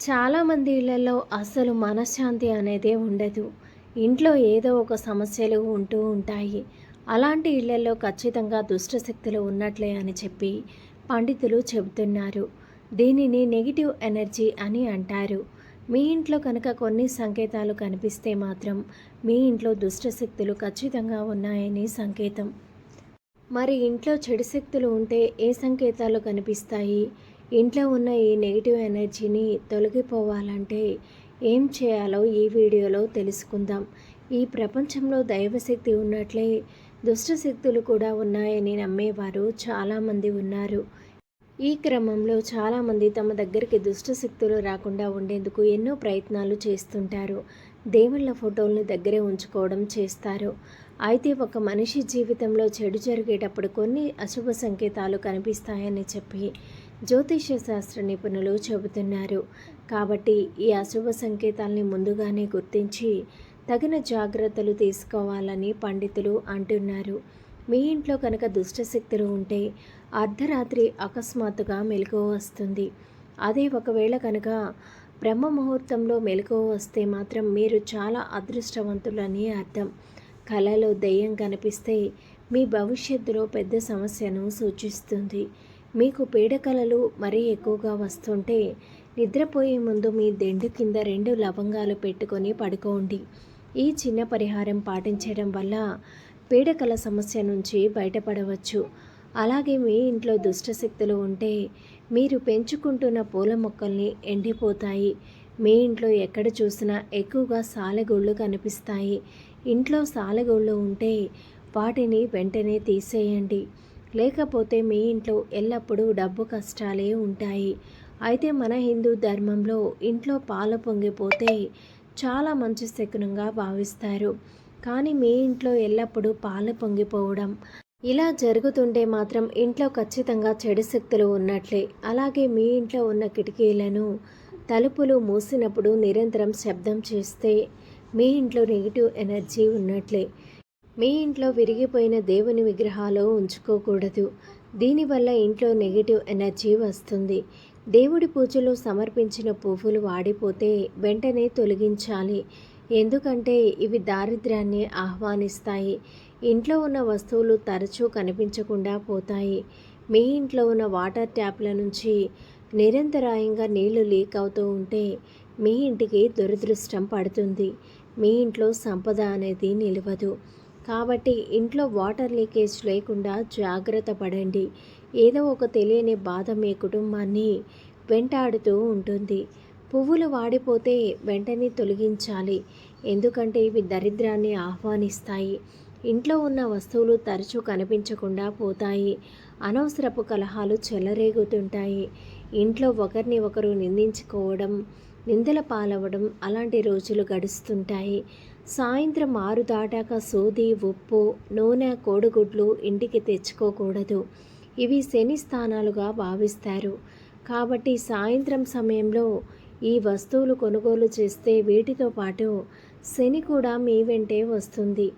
చాలామంది ఇళ్ళలో అసలు మనశ్శాంతి అనేదే ఉండదు. ఇంట్లో ఏదో ఒక సమస్యలు ఉంటూ ఉంటాయి. అలాంటి ఇళ్ళలో ఖచ్చితంగా దుష్టశక్తులు ఉన్నట్లే అని చెప్పి పండితులు చెబుతున్నారు. దీనిని నెగిటివ్ ఎనర్జీ అని అంటారు. మీ ఇంట్లో కనుక కొన్ని సంకేతాలు కనిపిస్తే మాత్రం మీ ఇంట్లో దుష్టశక్తులు ఖచ్చితంగా ఉన్నాయని సంకేతం. మరి ఇంట్లో చెడు శక్తులు ఉంటే ఏ సంకేతాలు కనిపిస్తాయి? ఇంట్లో ఉన్న ఈ నెగిటివ్ ఎనర్జీని తొలగిపోవాలంటే ఏం చేయాలో ఈ వీడియోలో తెలుసుకుందాం. ఈ ప్రపంచంలో దైవశక్తి ఉన్నట్లే దుష్టశక్తులు కూడా ఉన్నాయని నమ్మేవారు చాలామంది ఉన్నారు. ఈ క్రమంలో చాలామంది తమ దగ్గరికి దుష్టశక్తులు రాకుండా ఉండేందుకు ఎన్నో ప్రయత్నాలు చేస్తుంటారు. దేవుళ్ళ ఫోటోల్ని దగ్గరే ఉంచుకోవడం చేస్తారు. అయితే ఒక మనిషి జీవితంలో చెడు జరిగేటప్పుడు కొన్ని అశుభ సంకేతాలు కనిపిస్తాయని చెప్పి జ్యోతిష్య శాస్త్ర నిపుణులు చెబుతున్నారు. కాబట్టి ఈ అశుభ సంకేతాల్ని ముందుగానే గుర్తించి తగిన జాగ్రత్తలు తీసుకోవాలని పండితులు అంటున్నారు. మీ ఇంట్లో కనుక దుష్టశక్తులు ఉంటే అర్ధరాత్రి అకస్మాత్తుగా మెలకువ వస్తుంది. అదే ఒకవేళ కనుక బ్రహ్మ ముహూర్తంలో మెలకువ వస్తే మాత్రం మీరు చాలా అదృష్టవంతులని అర్థం. కళలో దెయ్యం కనిపిస్తే మీ భవిష్యత్తులో పెద్ద సమస్యను సూచిస్తుంది. మీకు పీడకలలు మరీ ఎక్కువగా వస్తుంటే నిద్రపోయే ముందు మీ దెండు కింద రెండు లవంగాలు పెట్టుకొని పడుకోండి. ఈ చిన్న పరిహారం పాటించడం వల్ల పీడకల సమస్య నుంచి బయటపడవచ్చు. అలాగే మీ ఇంట్లో దుష్టశక్తులు ఉంటే మీరు పెంచుకుంటున్న పూల మొక్కల్ని ఎండిపోతాయి. మీ ఇంట్లో ఎక్కడ చూసినా ఎక్కువగా సాలెగోళ్ళు కనిపిస్తాయి. ఇంట్లో సాలెగోళ్ళు ఉంటే వాటిని వెంటనే తీసేయండి. లేకపోతే మీ ఇంట్లో ఎల్లప్పుడూ డబ్బు కష్టాలే ఉంటాయి. అయితే మన హిందూ ధర్మంలో ఇంట్లో పాలు పొంగిపోతే చాలా మంచి శకునంగా భావిస్తారు. కానీ మీ ఇంట్లో ఎల్లప్పుడూ పాలు పొంగిపోవడం ఇలా జరుగుతుంటే మాత్రం ఇంట్లో ఖచ్చితంగా చెడు శక్తులు ఉన్నట్లే. అలాగే మీ ఇంట్లో ఉన్న కిటికీలను తలుపులు మూసినప్పుడు నిరంతరం శబ్దం చేస్తే మీ ఇంట్లో నెగిటివ్ ఎనర్జీ ఉన్నట్లే. మీ ఇంట్లో విరిగిపోయిన దేవుని విగ్రహాలు ఉంచుకోకూడదు. దీనివల్ల ఇంట్లో నెగిటివ్ ఎనర్జీ వస్తుంది. దేవుడి పూజలో సమర్పించిన పువ్వులు వాడిపోతే వెంటనే తొలగించాలి. ఎందుకంటే ఇవి దారిద్ర్యాన్ని ఆహ్వానిస్తాయి. ఇంట్లో ఉన్న వస్తువులు తరచూ కనిపించకుండా పోతాయి. మీ ఇంట్లో ఉన్న వాటర్ ట్యాప్ల నుంచి నిరంతరాయంగా నీళ్ళు లీక్ అవుతూ ఉంటే మీ ఇంటికి దురదృష్టం పడుతుంది. మీ ఇంట్లో సంపద అనేది నిలవదు. కాబట్టి ఇంట్లో వాటర్ లీకేజ్ లేకుండా జాగ్రత్త పడండి. ఏదో ఒక తెలియని బాధ మీ కుటుంబాన్ని వెంటాడుతూ ఉంటుంది. పువ్వులు వాడిపోతే వెంటనే తొలగించాలి. ఎందుకంటే ఇవి దరిద్రాన్ని ఆహ్వానిస్తాయి. ఇంట్లో ఉన్న వస్తువులు తరచూ కనిపించకుండా పోతాయి. అనవసరపు కలహాలు చెలరేగుతుంటాయి. ఇంట్లో ఒకరిని ఒకరు నిందించుకోవడం నిందల పాలవడం అలాంటి రోజులు గడుస్తుంటాయి. సాయంత్రం ఆరు దాటాక సోది ఉప్పు నూనె కోడిగుడ్లు ఇంటికి తెచ్చుకోకూడదు. ఇవి శని స్థానాలుగా భావిస్తారు. కాబట్టి సాయంత్రం సమయంలో ఈ వస్తువులు కొనుగోలు చేస్తే వీటితో పాటు శని కూడా మీ వెంటే వస్తుంది.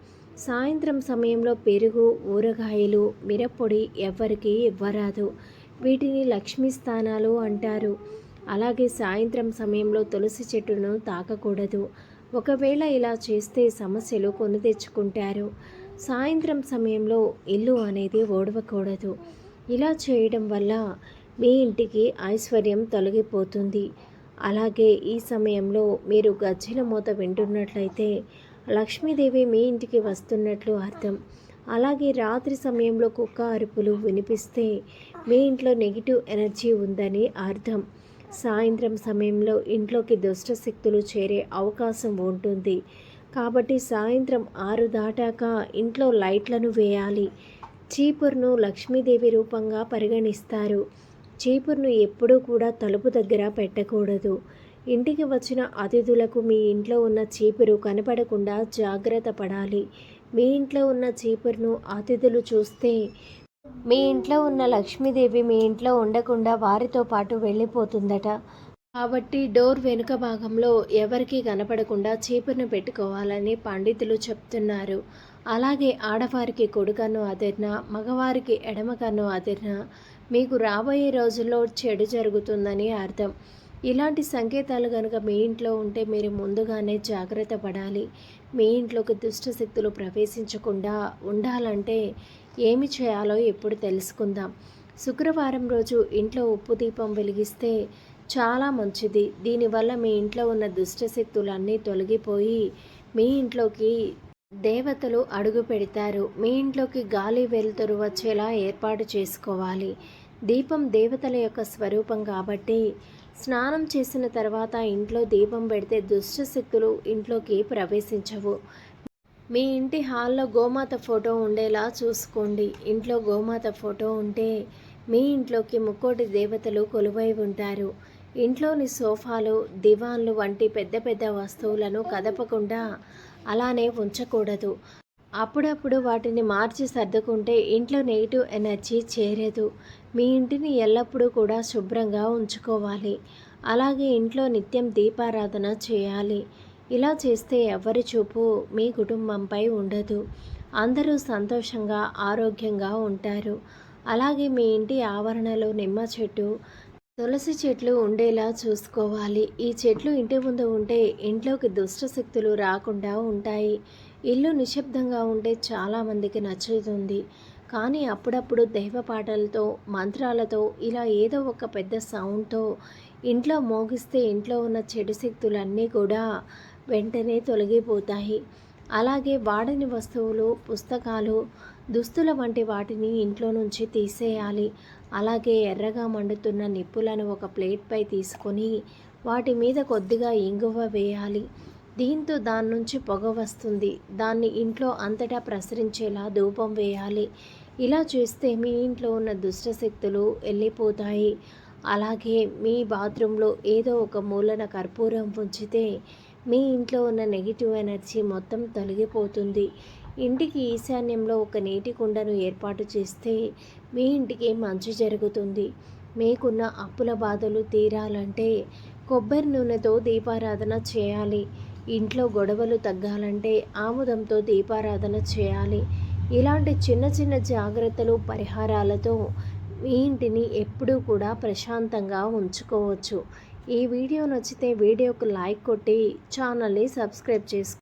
సాయంత్రం సమయంలో పెరుగు ఊరగాయలు మిరప్పొడి ఎవ్వరికీ ఇవ్వరాదు. వీటిని లక్ష్మీ స్థానాలు అంటారు. అలాగే సాయంత్రం సమయంలో తులసి చెట్టును తాకకూడదు. ఒకవేళ ఇలా చేస్తే సమస్యలు కొని తెచ్చుకుంటారు. సాయంత్రం సమయంలో ఇల్లు అనేది ఓడవకూడదు. ఇలా చేయడం వల్ల మీ ఇంటికి ఐశ్వర్యం తొలగిపోతుంది. అలాగే ఈ సమయంలో మీరు గజ్జెల మూత వింటున్నట్లయితే లక్ష్మీదేవి మీ ఇంటికి వస్తున్నట్లు అర్థం. అలాగే రాత్రి సమయంలో కుక్క అరుపులు వినిపిస్తే మీ ఇంట్లో నెగిటివ్ ఎనర్జీ ఉందని అర్థం. సాయంత్రం సమయంలో ఇంట్లోకి దుష్ట శక్తులు చేరే అవకాశం ఉంటుంది. కాబట్టి సాయంత్రం ఆరు దాటాక ఇంట్లో లైట్లను వేయాలి. చీపురును లక్ష్మీదేవి రూపంగా పరిగణిస్తారు. చీపుర్ను ఎప్పుడూ కూడా తలుపు దగ్గర పెట్టకూడదు. ఇంటికి వచ్చిన అతిథులకు మీ ఇంట్లో ఉన్న చీపురు కనపడకుండా జాగ్రత్త పడాలి. మీ ఇంట్లో ఉన్న చీపురును అతిథులు చూస్తే మీ ఇంట్లో ఉన్న లక్ష్మీదేవి మీ ఇంట్లో ఉండకుండా వారితో పాటు వెళ్ళిపోతుందట. కాబట్టి డోర్ వెనుక భాగంలో ఎవరికీ కనపడకుండా చీపురును పెట్టుకోవాలని పండితులు చెప్తున్నారు. అలాగే ఆడవారికి కొడుకన్ను అదిరిన మగవారికి ఎడమ అదిర్న అదిరిన మీకు రాబోయే రోజుల్లో చెడు జరుగుతుందని అర్థం. ఇలాంటి సంకేతాలు కనుక మీ ఇంట్లో ఉంటే మీరు ముందుగానే జాగ్రత్త పడాలి. మీ ఇంట్లోకి దుష్ట శక్తులు ప్రవేశించకుండా ఉండాలంటే ఏమి చేయాలో ఇప్పుడు తెలుసుకుందాం. శుక్రవారం రోజు ఇంట్లో ఉప్పు దీపం వెలిగిస్తే చాలా మంచిది. దీనివల్ల మీ ఇంట్లో ఉన్న దుష్ట శక్తులన్నీ తొలగిపోయి మీ ఇంట్లోకి దేవతలు అడుగు పెడతారు. మీ ఇంట్లోకి గాలి వెలుతురు వచ్చేలా ఏర్పాటు చేసుకోవాలి. దీపం దేవతల యొక్క స్వరూపం కాబట్టి స్నానం చేసిన తర్వాత ఇంట్లో దీపం పెడితే దుష్ట శక్తులు ఇంట్లోకి ప్రవేశించవు. మీ ఇంటి హాల్లో గోమాత ఫోటో ఉండేలా చూసుకోండి. ఇంట్లో గోమాత ఫోటో ఉంటే మీ ఇంట్లోకి ముక్కోటి దేవతలు కొలువై ఉంటారు. ఇంట్లోని సోఫాలు దివాన్లు వంటి పెద్ద పెద్ద వస్తువులను కదపకుండా అలానే ఉంచకూడదు. అప్పుడప్పుడు వాటిని మార్చి సర్దుకుంటే ఇంట్లో నెగిటివ్ ఎనర్జీ చేరదు. మీ ఇంటిని ఎల్లప్పుడూ కూడా శుభ్రంగా ఉంచుకోవాలి. అలాగే ఇంట్లో నిత్యం దీపారాధన చేయాలి. ఇలా చేస్తే ఎవరి చూపు మీ కుటుంబంపై ఉండదు. అందరూ సంతోషంగా ఆరోగ్యంగా ఉంటారు. అలాగే మీ ఇంటి ఆవరణలో నిమ్మ చెట్టు తులసి చెట్లు ఉండేలా చూసుకోవాలి. ఈ చెట్లు ఇంటి ముందు ఉంటే ఇంట్లోకి దుష్ట శక్తులు రాకుండా ఉంటాయి. ఇల్లు నిశ్శబ్దంగా ఉంటే చాలామందికి నచ్చుతుంది. కానీ అప్పుడప్పుడు దైవ పాటలతో మంత్రాలతో ఇలా ఏదో ఒక పెద్ద సౌండ్తో ఇంట్లో మోగిస్తే ఇంట్లో ఉన్న చెడు శక్తులన్నీ కూడా వెంటనే తొలగిపోతాయి. అలాగే వాడని వస్తువులు పుస్తకాలు దుస్తుల వంటి వాటిని ఇంట్లో నుంచి తీసేయాలి. అలాగే ఎర్రగా మండుతున్న నిప్పులను ఒక ప్లేట్పై తీసుకొని వాటి మీద కొద్దిగా ఇంగువ వేయాలి. దీంతో దాని నుంచి పొగ వస్తుంది. దాన్ని ఇంట్లో అంతటా ప్రసరించేలా ధూపం వేయాలి. ఇలా చేస్తే మీ ఇంట్లో ఉన్న దుష్టశక్తులు వెళ్ళిపోతాయి అలాగే మీ బాత్రూంలో ఏదో ఒక మూలన కర్పూరం ఉంచితే మీ ఇంట్లో ఉన్న నెగిటివ్ ఎనర్జీ మొత్తం తొలగిపోతుంది. ఇంటికి ఈశాన్యంలో ఒక నీటి కుండను ఏర్పాటు చేస్తే మీ ఇంటికి మంచి జరుగుతుంది. మీకున్న అప్పుల బాధలు తీరాలంటే కొబ్బరి నూనెతో దీపారాధన చేయాలి. ఇంట్లో గొడవలు తగ్గాలంటే ఆముదంతో దీపారాధన చేయాలి. ఇలాంటి చిన్న చిన్న జాగ్రత్తలు పరిహారాలతో మీ ఇంటిని ఎప్పుడూ కూడా ప్రశాంతంగా ఉంచుకోవచ్చు. ఈ వీడియో నచ్చితే వీడియోకు లైక్ కొట్టి ఛానల్ని సబ్స్క్రైబ్ చేసుకో